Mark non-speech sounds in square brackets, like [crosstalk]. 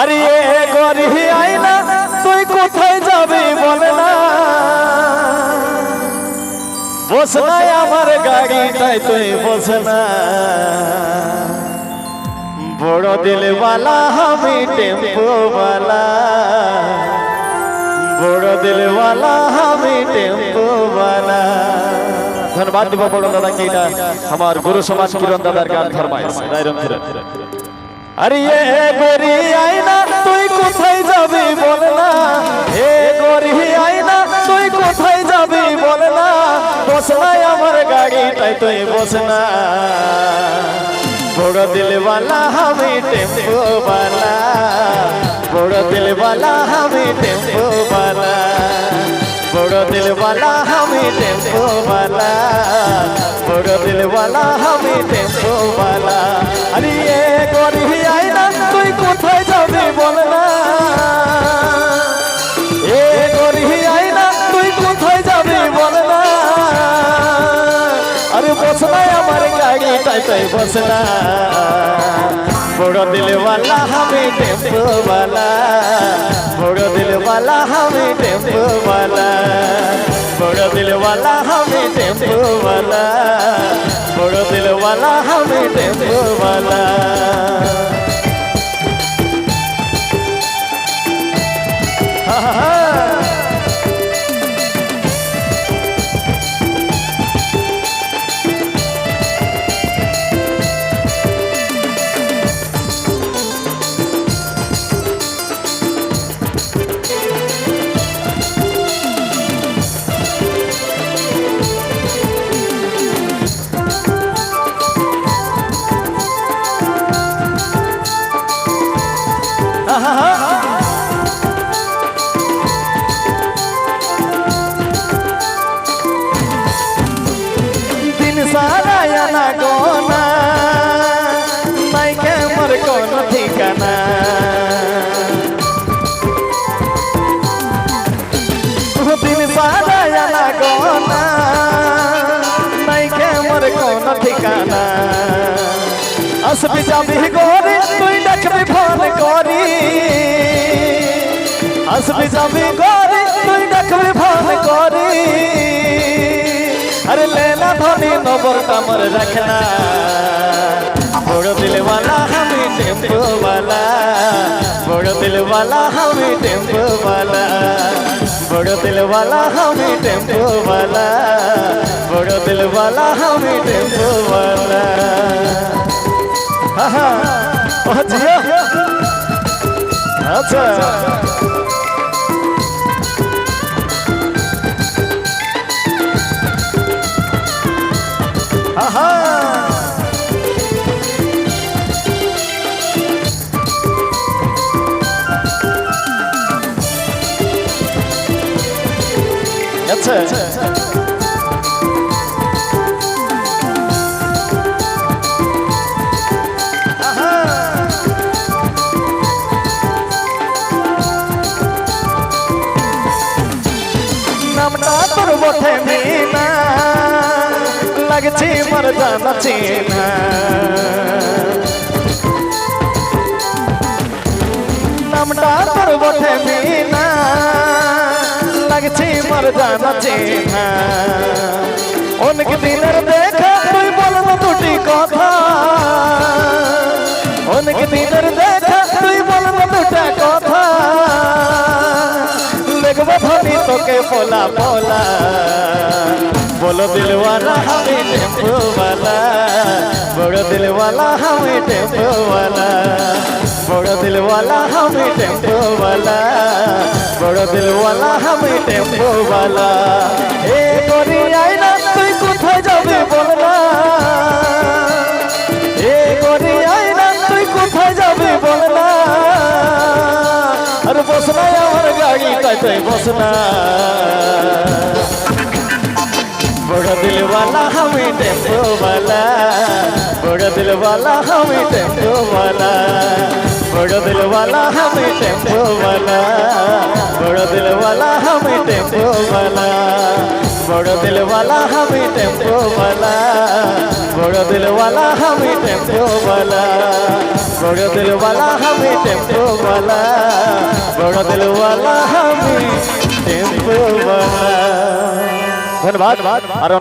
আরে এ গরি আইনা তুই কোথায় যাবি বলে না। বস না আমার গাড়িটাই তুই বস না। বড় দিলওয়ালা, আমি টেম্পোওয়ালা। বড় দিলওয়ালা, আমি টেম্পোওয়ালা। ধন্যবাদ দিব বড় দাদা, কি এটা? আমার গুরু সমাজ কিরণ দাদার গান ফরমাইছে রাইরম আরে এ গরি আইনা তুই কোথায় যাবি বল না? এ গরি আইনা তুই কোথায় যাবি বল না? বস না আমার গাড়িটাই তুই বস না। বড় দিলওয়ালা, আমি টেম্পোওয়ালা বড় দিলওয়ালা, আমি টেম্পোওয়ালা বড় দিলওয়ালা, আমি টেম্পোওয়ালা বড় দিলওয়ালা, আমি আরে গরি আইনা তুই কোথায় যাবি বল না? এ গরি আইনা তুই কোথায় যাবি বল না? আরে বস না, আমার গাড়িটাই তাই বস না। বড় দিলওয়ালা, আমি টেম্পোওয়ালা। বড় দিলওয়ালা, আমি টেম্পোওয়ালা। বড় দিলওয়ালা, আমি টেম্পোওয়ালা। বড় দিলওয়ালা, আমি টেম্পোওয়ালা। Aha! [laughs] আমি যাবি গরি তুই ডাকবি ফোন করি। আসবি যাবি গরি তুই ডাকবি ফোন করি। আরে লেলা ধনি নবর কামর রাখনা। বড় দিলওয়ালা আমি টেম্পোওয়ালা। বড় দিলওয়ালা আমি টেম্পোওয়ালা। বড় দিলওয়ালা আমি টেম্পোওয়ালা। বড় দিলওয়ালা আমি টেম্পোওয়ালা। 어디야? 아차. 아하. 야채. 야채. তোর মিনা, লাগছে মর জানা চেনা। নামটা তোর বটে মিনা, লাগছে মর জানা চেনা। অনেক দিনের দেখা, তুই বলব দুটি কথা। অনেক দিনের দেখা ফোলা ফোলা। বলো দিলওয়ালা হামি টেম্পোওয়ালা বড় দিলওয়ালা হামি টেম্পোওয়ালা বড় দিলওয়ালা হামি টেম্পোওয়ালা বড় দিলওয়ালা হামি টেম্পোওয়ালা এ করি আইনা তুই কোথায় যাবে বল কই বসনা। বড় দিলওয়ালা আমি টেম্পোওয়ালা বড় দিলওয়ালা আমি টেম্পোওয়ালা বড় দিলওয়ালা আমি টেম্পোওয়ালা বড় দিলওয়ালা আমি টেম্পোওয়ালা बड़ो दिल वाला, हमें टेंपो वाला। बड़ो दिल वाला, हमें टेंपो वाला। बड़ो दिल वाला, हमें टेंपो वाला। बड़ो दिल वाला, हमें टेंपो वाला। धन्यवाद। और